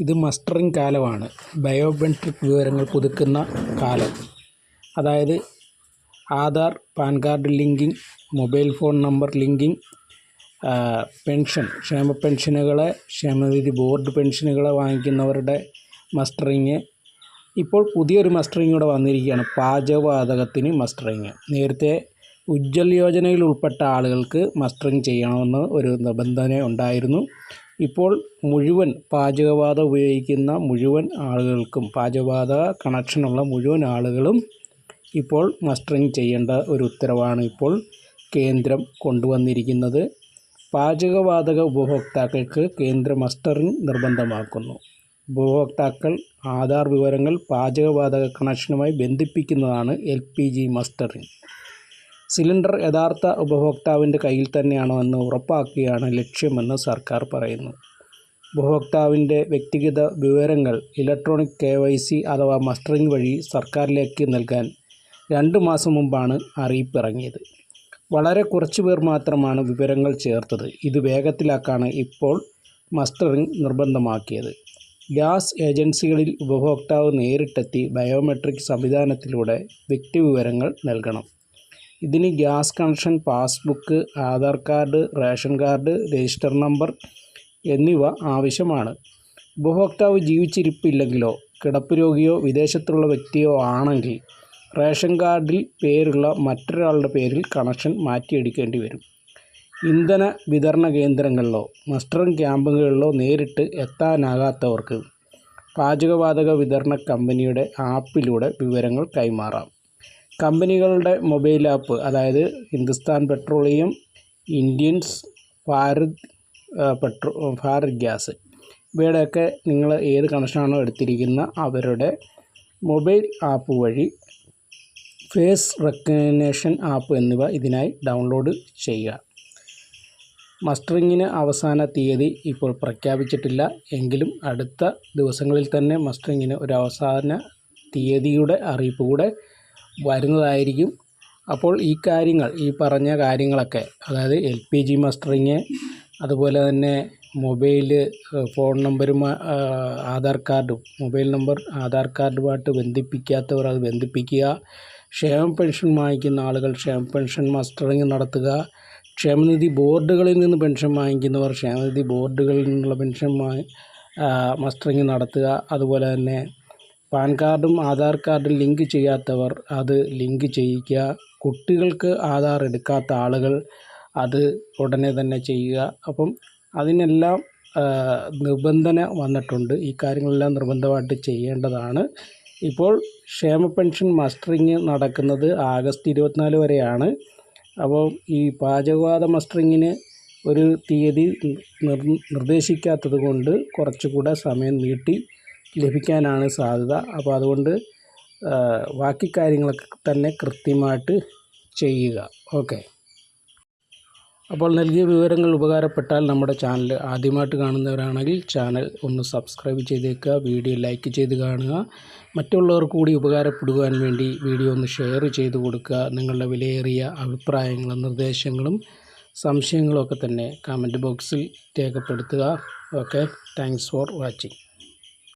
ഇത് മസ്റ്ററിങ് കാലമാണ്. ബയോമെട്രിക് വിവരങ്ങൾ പുതുക്കുന്ന കാലം. അതായത് Aadhaar PAN card linking mobile phone number linking pension ക്ഷേമ പെൻഷനുകളെ ക്ഷേമനിധി ബോർഡ് പെൻഷനുകളെ വാങ്ങിക്കുന്നവരുടെ മസ്റ്ററിങ് ഇപ്പോൾ പുതിയൊരു മസ്റ്ററിങ് കൂടെ വന്നിരിക്കുകയാണ്. പാചകവാതകത്തിന് മസ്റ്ററിങ് നേരത്തെ ഉജ്ജ്വൽ യോജനയിൽ ഉൾപ്പെട്ട ആളുകൾക്ക് മസ്റ്ററിങ് ചെയ്യണമെന്ന് ഒരു നിബന്ധന ഉണ്ടായിരുന്നു. ഇപ്പോൾ മുഴുവൻ പാചകവാത ഉപയോഗിക്കുന്ന മുഴുവൻ ആളുകൾക്കും പാചകവാത കണക്ഷനുള്ള മുഴുവൻ ആളുകളും ഇപ്പോൾ മസ്റ്ററിങ് ചെയ്യേണ്ട ഒരു ഉത്തരവാണ് ഇപ്പോൾ കേന്ദ്രം കൊണ്ടുവന്നിരിക്കുന്നത്. പാചകവാതക ഉപഭോക്താക്കൾക്ക് കേന്ദ്ര മസ്റ്ററിങ് നിർബന്ധമാക്കുന്നു. ഉപഭോക്താക്കൾ ആധാർ വിവരങ്ങൾ പാചകവാതക കണക്ഷനുമായി ബന്ധിപ്പിക്കുന്നതാണ് L P G mustering cylinder യഥാർത്ഥ ഉപഭോക്താവിന്റെ കയ്യിൽ തന്നെയാണോ എന്ന് ഉറപ്പാക്കുകയാണ് ലക്ഷ്യമെന്ന് സർക്കാർ പറയുന്നു. ഉപഭോക്താവിന്റെ വ്യക്തിഗത വിവരങ്ങൾ ഇലക്ട്രോണിക് കെ വൈ സി അഥവാ മസ്റ്ററിംഗ് വഴി സർക്കാരിലേക്ക് നൽകാൻ രണ്ട് മാസം മുമ്പാണ് അറിയിപ്പ് ഇറങ്ങിയത് വളരെ കുറച്ച് പേർ മാത്രമാണ് വിവരങ്ങൾ ചേർത്തത്. ഇത് വേഗത്തിലാക്കാണ് ഇപ്പോൾ മസ്റ്ററിംഗ് നിർബന്ധമാക്കിയത്. ഗ്യാസ് ഏജൻസികളിൽ ഉപഭോക്താവ് നേരിട്ടെത്തി ബയോമെട്രിക് സംവിധാനത്തിലൂടെ വ്യക്തി വിവരങ്ങൾ നൽകണം. ഇതിന് gas connection passbook Aadhaar card ration card register number എന്നിവ ആവശ്യമാണ്. ഉപഭോക്താവ് ജീവിച്ചിരിപ്പില്ലെങ്കിലോ കിടപ്പ് രോഗിയോ വിദേശത്തുള്ള വ്യക്തിയോ ആണെങ്കിൽ റേഷൻ കാർഡിൽ പേരുള്ള മറ്റൊരാളുടെ പേരിൽ കണക്ഷൻ മാറ്റിയെടുക്കേണ്ടി വരും. ഇന്ധന വിതരണ കേന്ദ്രങ്ങളിലോ മസ്റ്ററിംഗ് ക്യാമ്പുകളിലോ നേരിട്ട് എത്താനാകാത്തവർക്ക് പാചകവാതക വിതരണ കമ്പനിയുടെ ആപ്പിലൂടെ വിവരങ്ങൾ കൈമാറാം. കമ്പനികളുടെ മൊബൈൽ ആപ്പ് അതായത് Hindustan petroleum Indians Bharat petro Bharat gas ഇവയുടെയൊക്കെ നിങ്ങൾ ഏത് കണക്ഷനാണോ എടുത്തിരിക്കുന്ന അവരുടെ മൊബൈൽ ആപ്പ് വഴി ഫേസ് റെക്കഗ്നേഷൻ ആപ്പ് എന്നിവ ഇതിനായി ഡൗൺലോഡ് ചെയ്യുക. മസ്റ്ററിങ്ങിന് അവസാന തീയതി ഇപ്പോൾ പ്രഖ്യാപിച്ചിട്ടില്ല. എങ്കിലും അടുത്ത ദിവസങ്ങളിൽ തന്നെ മസ്റ്ററിങ്ങിന് ഒരു അവസാന തീയതിയുടെ അറിയിപ്പ് കൂടെ വരുന്നതായിരിക്കും. അപ്പോൾ ഈ കാര്യങ്ങൾ ഈ പറഞ്ഞ കാര്യങ്ങളൊക്കെ അതായത് എൽ പി ജി മസ്റ്ററിങ് അതുപോലെ തന്നെ മൊബൈൽ ഫോൺ നമ്പരും ആധാർ കാർഡും മൊബൈൽ നമ്പർ ആധാർ കാർഡുമായിട്ട് ബന്ധിപ്പിക്കാത്തവർ അത് ബന്ധിപ്പിക്കുക. ക്ഷേമ പെൻഷൻ വാങ്ങിക്കുന്ന ആളുകൾ ക്ഷേമ പെൻഷൻ മസ്റ്ററിങ് നടത്തുക. ക്ഷേമനിധി ബോർഡുകളിൽ നിന്ന് പെൻഷൻ വാങ്ങിക്കുന്നവർ ക്ഷേമനിധി ബോർഡുകളിൽ നിന്നുള്ള പെൻഷൻ മസ്റ്ററിങ് നടത്തുക. അതുപോലെ തന്നെ പാൻ കാർഡും ആധാർ കാർഡും ലിങ്ക് ചെയ്യാത്തവർ അത് ലിങ്ക് ചെയ്യിക്കുക കുട്ടികൾക്ക് ആധാർ എടുക്കാത്ത ആളുകൾ അത് ഉടനെ തന്നെ ചെയ്യുക. അപ്പം അതിനെല്ലാം നിബന്ധന വന്നിട്ടുണ്ട്. ഈ കാര്യങ്ങളെല്ലാം നിർബന്ധമായിട്ട് ചെയ്യേണ്ടതാണ്. ഇപ്പോൾ ക്ഷേമ പെൻഷൻ മസ്റ്ററിങ് നടക്കുന്നത് ആഗസ്റ്റ് ഇരുപത്തിനാല് വരെയാണ്. അപ്പോൾ ഈ പാചകവാത മസ്റ്ററിങ്ങിന് ഒരു തീയതി നിർദ്ദേശിക്കാത്തത് കൊണ്ട് കുറച്ചുകൂടെ സമയം നീട്ടി ലഭിക്കാനാണ് സാധ്യത. അപ്പോൾ അതുകൊണ്ട് ബാക്കി കാര്യങ്ങളൊക്കെ തന്നെ കൃത്യമായിട്ട് ചെയ്യുക. ഓക്കെ. അപ്പോൾ നൽകിയ വിവരങ്ങൾ ഉപകാരപ്പെട്ടാൽ നമ്മുടെ ചാനൽ ആദ്യമായിട്ട് കാണുന്നവരാണെങ്കിൽ ചാനൽ ഒന്ന് സബ്സ്ക്രൈബ് ചെയ്തേക്കുക വീഡിയോ ലൈക്ക് ചെയ്ത് കാണുക മറ്റുള്ളവർക്ക് കൂടി ഉപകാരപ്പെടുവാൻ വേണ്ടി വീഡിയോ ഒന്ന് ഷെയർ ചെയ്ത് കൊടുക്കുക. നിങ്ങളുടെ വിലയേറിയ അഭിപ്രായങ്ങളും നിർദ്ദേശങ്ങളും സംശയങ്ങളൊക്കെ തന്നെ കമന്റ് ബോക്സിൽ രേഖപ്പെടുത്തുക. ഓക്കെ. Thanks for watching